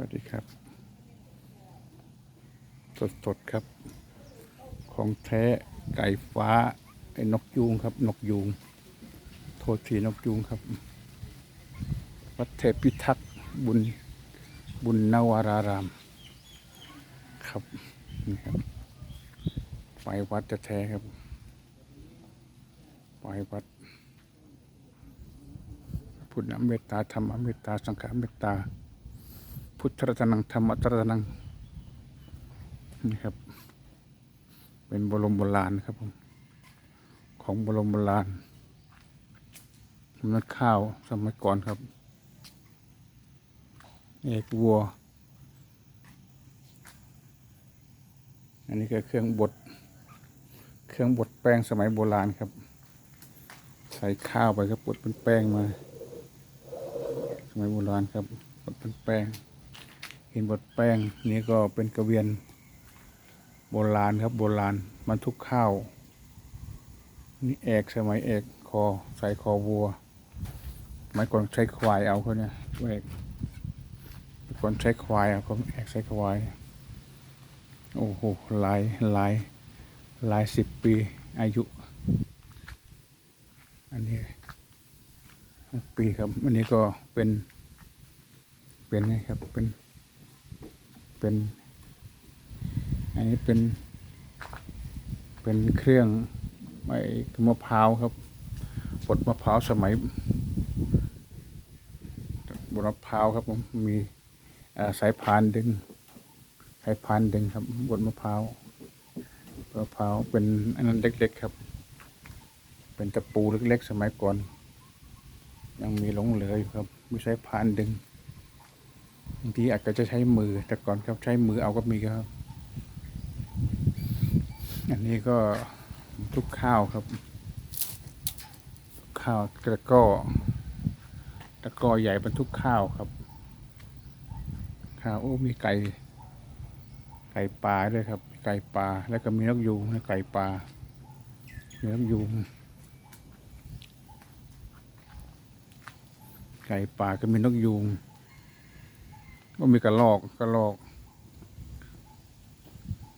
วัสดีครับ สดสดๆครับ ของแท้ไก่ฟ้า ไอ้นกยูงครับ นกยูง โทษทีนกยูงครับ วัดเทพิทักษ์บุญ บุญนวาราราม ครับนี่ครับไปวัดจะแท้ครับไปวัดพุทธเมตตาธรรมเมตตาสังฆเมตตา พุทธรัตนังธรรมรัตนังนี่ครับ เป็นบรมโบราณครับผมของบรมโบราณนักข้าวสมัยก่อนครับ เอกวัว อันนี้ก็เครื่องบด เครื่องบดแป้งสมัยโบราณครับ ใส่ข้าวไปครับบดเป็นแป้งมา สมัยโบราณครับบดเป็นแป้ง เห็นบดแป้งนี่ก็เป็นกระเวียนโบราณครับโบราณบรรทุกข้าว นี่เอกสมัยเอกคอใส่คอวัวสมัยก่อนใช้ควายเอาเขาเนี่ยเอกสมัยก่อนใช้ควายเอาเขาเอกใช้ควายโอ้โหหลายหลายหลายสิบปีอายุ อันนี้ปีครับ อันนี้ก็เป็น เป็นไงครับเป็น เป็น อันนี้เป็น เป็นเครื่องไม้มะพร้าวครับบดมะพร้าวสมัยบดมะพร้าวครับผมมีสายพานดึง สายพานดึงครับบดมะพร้าวมะพร้าวเป็นอันนั้นเล็ก ๆ ครับ เป็นตะปูเล็ก ๆ สมัยก่อน ยังมีหลงเหลืออยู่ครับ ไม่ใช้พานดึง บางทีอาจจะใช้มือ แต่ก่อนครับใช้มือเอาก็มีครับ อันนี้ก็ทุกข้าวครับ ข้าวตะก้อตะก้อใหญ่บรรทุกข้าวครับ ข้าวโอ้มีไก่ไก่ปลาด้วยครับ ไก่ปลาแล้วก็มีนกยูงนะไก่ปลามีนกยูงไก่ป่าก็มีนกยูง ก็มีกระรอกกระรอก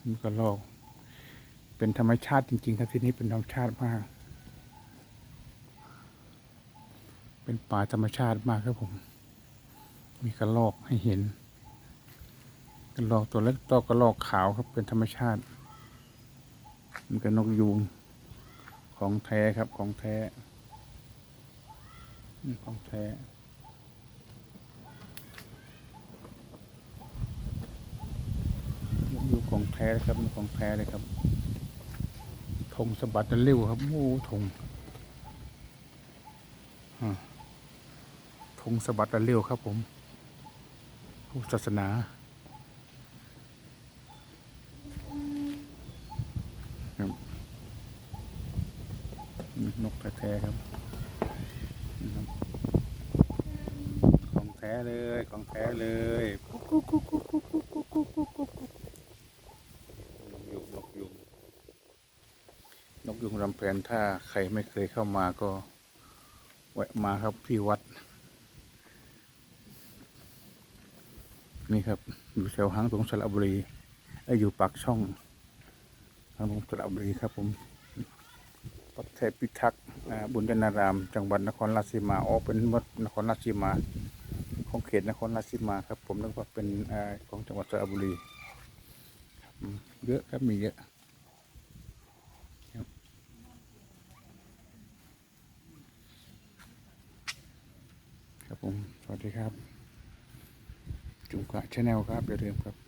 มีกระรอก เป็นธรรมชาติจริง ๆ ครับที่นี่เป็นธรรมชาติมาก เป็นป่าธรรมชาติมากครับผม มีกระรอกให้เห็นกระรอกตัวเล็กตัวกระรอกขาวครับเป็นธรรมชาติ มันก็นกยูงของแท้ครับของแท้นี่ของแท้ ท้นะครับมีของแพ้เลยครับธงสะบัดเร็วครับโอ้ธงธงสะบัดเร็วครับ ผมผู้ศาสนาครับนกแท้ครับของแท้เลยของแท้เลยกุ๊กกุ๊กกุ๊กกุ๊กกุ๊ก นกยุงรำเพนถ้าใครไม่เคยเข้ามาก็แวะมาครับที่วัด นี่ครับ อยู่แถวหางตรงสระบุรีไอ้ยอยู่ปากช่องหางตรงสระบุรีครับผมวัดเทพิทักษ์บุญญนาราม จังหวัดนครราชสีมาอ๋อเป็นวัดนครราชสีมา ของเขตนครราชสีมาครับ ผมนึกว่าเป็นอของจังหวัดสระบุรีเยอะครับมีเยอะครับ ครับผม สวัสดีครับ จุงกะชาแนลครับอย่าลืมครับ